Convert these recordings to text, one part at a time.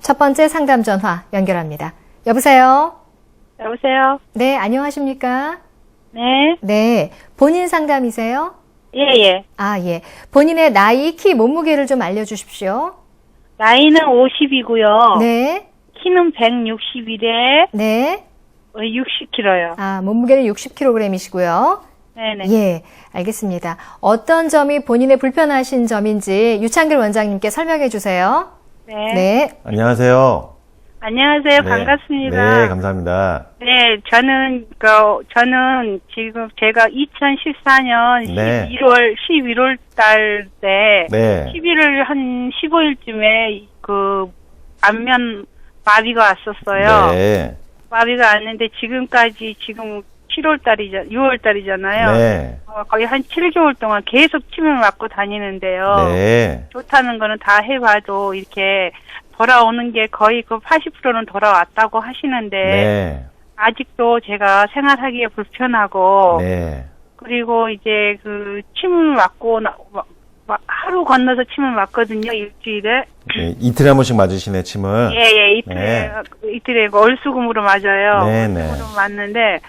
첫 번째 상담 전화 연결합니다. 여보세요? 여보세요? 네, 안녕하십니까? 네. 네, 본인 상담이세요? 예, 예. 아, 예. 본인의 나이, 키, 몸무게를 좀 알려주십시오. 나이는 50이고요. 네, 키는 161에 네. 60kg요. 아, 몸무게는 60kg이시고요. 네네. 예, 알겠습니다. 어떤 점이 본인의 불편하신 점인지 유창길 원장님께 설명해 주세요. 네. 네, 안녕하세요. 안녕하세요. 네. 반갑습니다. 네, 감사합니다. 네, 저는, 그, 저는 지금 제가 2014년 네. 11월, 11월 달 때, 네. 11월 한 15일쯤에 그, 안면 마비가 왔었어요. 네. 마비가 왔는데 지금까지 지금 7월 달이죠, 6월 달이잖아요. 네. 어, 거의 한 7개월 동안 계속 침을 맞고 다니는데요. 네. 좋다는 거는 다 해봐도 이렇게 돌아오는 게 거의 그 80%는 돌아왔다고 하시는데 네. 아직도 제가 생활하기에 불편하고 네. 그리고 이제 그 침을 맞고 나- 마- 하루 건너서 침을 맞거든요 일주일에 네, 이틀에 한 번씩 맞으시네, 침을. 예예 이틀에 네. 이틀에 그 얼수금으로 맞아요 네, 네. 얼수금으로 맞는데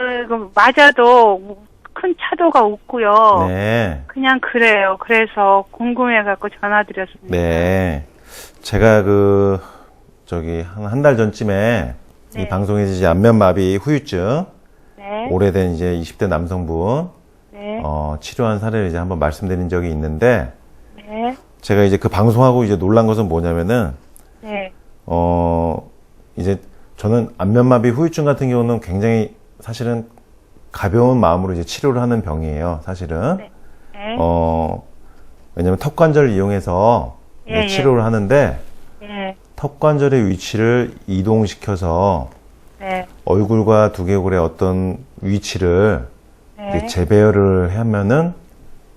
그, 그 맞아도 큰 차도가 없고요 네. 그냥 그래요. 그래서 궁금해갖고 전화드렸습니다. 네. 제가 그, 저기, 한, 한 달 전쯤에 네. 이 방송에서 이제 안면마비 후유증, 네. 오래된 이제 20대 남성분, 네. 어, 치료한 사례를 이제 한번 말씀드린 적이 있는데, 네. 제가 이제 그 방송하고 이제 놀란 것은 뭐냐면은, 네. 어, 이제 저는 안면마비 후유증 같은 경우는 굉장히 사실은 가벼운 마음으로 이제 치료를 하는 병이에요, 사실은. 네. 네. 어, 왜냐면 턱관절을 이용해서 예, 예. 치료를 하는데 네. 턱관절의 위치를 이동시켜서 네. 얼굴과 두개골의 어떤 위치를 네. 재배열을 하면은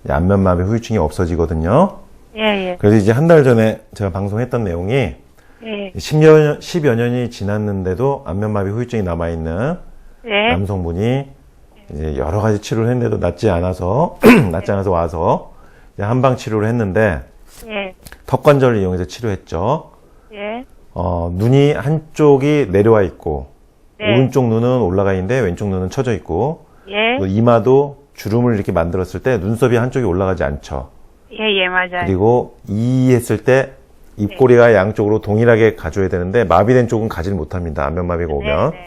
이 안면마비 후유증이 없어지거든요. 예, 예. 그래서 이제 한 달 전에 제가 방송했던 내용이 예. 10여, 10여 년이 지났는데도 안면마비 후유증이 남아있는 네. 남성분이 이제 여러 가지 치료를 했는데도 낫지 않아서, 낫지 않아서 와서 이제 한방 치료를 했는데 예. 턱관절을 이용해서 치료했죠. 예. 어, 눈이 한쪽이 내려와 있고, 네. 오른쪽 눈은 올라가 있는데 왼쪽 눈은 처져 있고, 예. 또 이마도 주름을 이렇게 만들었을 때 눈썹이 한쪽이 올라가지 않죠. 예, 예, 맞아요. 그리고 이 했을 때 입꼬리가 양쪽으로 동일하게 가줘야 되는데 마비된 쪽은 가지를 못합니다. 안면마비가 오면. 네. 네.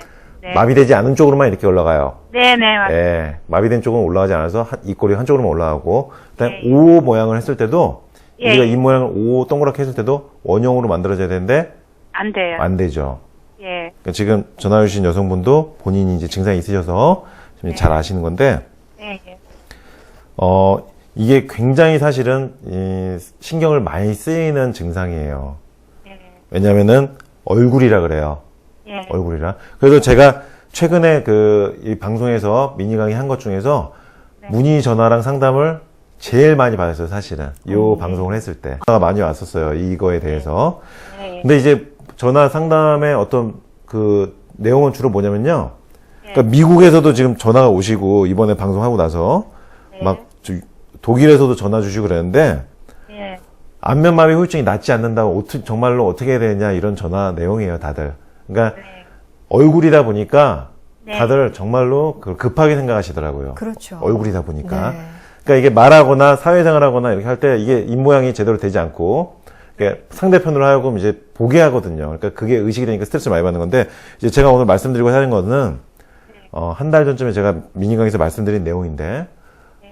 마비되지 않은 쪽으로만 이렇게 올라가요. 네, 네, 맞아요. 예, 마비된 쪽은 올라가지 않아서 한- 입꼬리 한쪽으로만 올라가고 그다음 예. O 모양을 했을 때도 예. 우리가 입 모양을 O 동그랗게 했을 때도 원형으로 만들어져야 되는데 안 돼요. 안 되죠. 예. 그러니까 지금 전화 주신 여성분도 본인이 이제 증상이 있으셔서 지금 잘 아시는 건데 예, 예. 어 이게 굉장히 사실은 이 신경을 많이 쓰이는 증상이에요. 예. 왜냐면은 얼굴이라 그래요. 예. 얼굴이라. 그래서 제가 최근에 그 이 방송에서 미니 강의 한 것 중에서 네. 문의 전화랑 상담을 제일 많이 받았어요, 사실은. 요 방송을 했을 때. 전화가 많이 왔었어요, 이거에 대해서. 예. 근데 이제 전화 상담의 어떤 그 내용은 주로 뭐냐면요. 그러니까 미국에서도 지금 전화가 오시고 이번에 방송하고 나서 막 저- 독일에서도 전화 주시고 그랬는데 예. 안면마비 후유증이 낫지 않는다고 어떻게 정말로 어떻게 해야 되냐 이런 전화 내용이에요, 다들. 그러니까 네. 얼굴이다 보니까 네. 다들 정말로 급하게 생각하시더라고요. 그렇죠. 얼굴이다 보니까. 네. 그러니까 이게 말하거나 사회생활하거나 이렇게 할 때 이게 입 모양이 제대로 되지 않고 그러니까 상대편으로 하여금 이제 보게 하거든요. 그러니까 그게 의식이 되니까 스트레스 많이 받는 건데 이제 제가 오늘 말씀드리고 하는 거는 어, 한 달 전쯤에 제가 미니 강에서 말씀드린 내용인데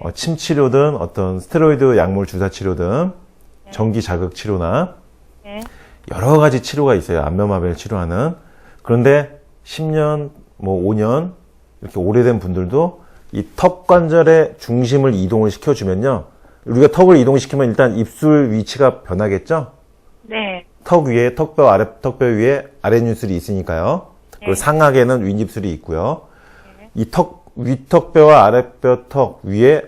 어, 침 치료든 어떤 스테로이드 약물 주사 치료든 전기 자극 치료나 예. 여러 가지 치료가 있어요. 안면마비를 치료하는. 그런데 10년, 뭐 5년 이렇게 오래된 분들도 이 턱 관절의 중심을 이동을 시켜주면요. 우리가 턱을 이동시키면 일단 입술 위치가 변하겠죠? 네. 턱 위에 턱뼈 아래 턱뼈 위에 아랫입술이 있으니까요. 그리고 상하게는 윗입술이 있고요. 이턱 위턱뼈와 아랫뼈 턱 위에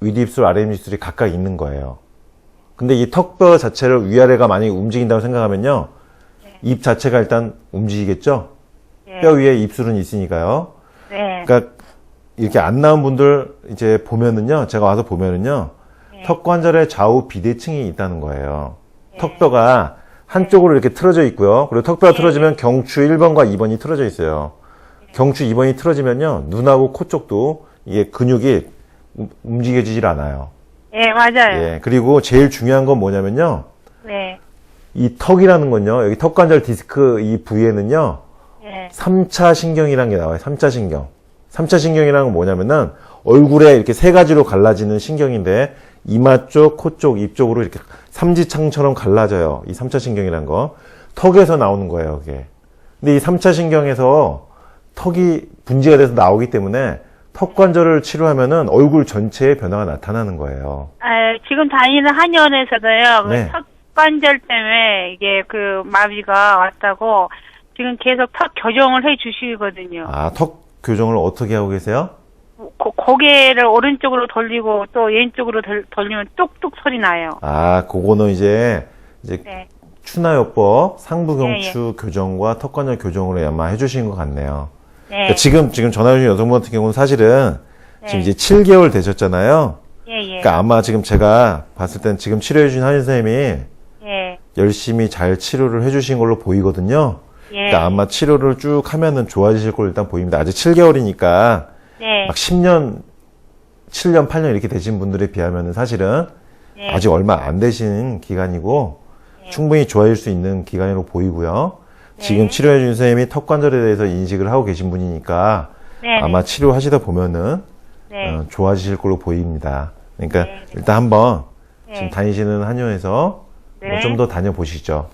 윗입술 아랫입술이 각각 있는 거예요. 근데 이 턱뼈 자체를 위아래가 많이 움직인다고 생각하면요. 입 자체가 일단 움직이겠죠? 예. 뼈 위에 입술은 있으니까요. 네. 그러니까 이렇게 안 나온 분들 이제 보면은요, 제가 와서 보면은요, 턱 관절에 좌우 비대칭이 있다는 거예요. 턱뼈가 한쪽으로 이렇게 틀어져 있고요. 그리고 턱뼈가 틀어지면 경추 1번과 2번이 틀어져 있어요. 경추 2번이 틀어지면요. 눈하고 코 쪽도 이게 근육이 움- 움직여지질 않아요. 예, 맞아요. 예. 그리고 제일 중요한 건 뭐냐면요. 네. 이 턱이라는 건요. 여기 턱관절 디스크 이 부위에는요. 예. 3차 신경이라는 게 나와요. 3차 신경. 3차 신경이라는 건 뭐냐면은 얼굴에 이렇게 세 가지로 갈라지는 신경인데 이마 쪽, 코 쪽, 입 쪽으로 이렇게 삼지창처럼 갈라져요. 이 3차 신경이라는 거. 턱에서 나오는 거예요, 그게. 근데 이 3차 신경에서 턱이 분지가 돼서 나오기 때문에 턱 관절을 치료하면은 얼굴 전체에 변화가 나타나는 거예요. 아, 지금 다니는 한의원에서도요. 네. 그 턱관절 때문에 이게 그 마비가 왔다고 지금 계속 턱 교정을 해 주시거든요. 아, 턱 교정을 어떻게 하고 계세요? 고, 고개를 오른쪽으로 돌리고 또 왼쪽으로 돌, 돌리면 뚝뚝 소리 나요. 아, 그거는 이제 이제 네. 추나요법 상부경추 교정과 턱관절 교정으로 아마 해주신 것 같네요. 네. 그러니까 지금 지금 전화 주신 여성분 같은 경우는 사실은 지금 네. 이제 7개월 되셨잖아요. 예, 예. 그러니까 아마 지금 제가 봤을 땐 지금 치료해 주신 한의 선생님이 예. 열심히 잘 치료를 해주신 걸로 보이거든요. 예. 그러니까 아마 치료를 쭉 하면은 좋아지실 걸로 일단 보입니다. 아직 7개월이니까 네. 막 10년, 7년, 8년 이렇게 되신 분들에 비하면은 사실은 네. 아직 얼마 안 되신 기간이고 충분히 좋아질 수 있는 기간으로 보이고요. 네. 지금 치료해 준 선생님이 턱 관절에 대해서 인식을 하고 계신 분이니까 네. 아마 치료하시다 보면은 네. 어, 좋아지실 걸로 보입니다. 그러니까 네. 일단 한번 네. 지금 다니시는 한의원에서 네. 좀 더 다녀보시죠.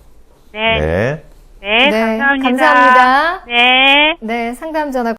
네. 네. 네. 네, 감사합니다. 감사합니다. 네. 네, 상담 전화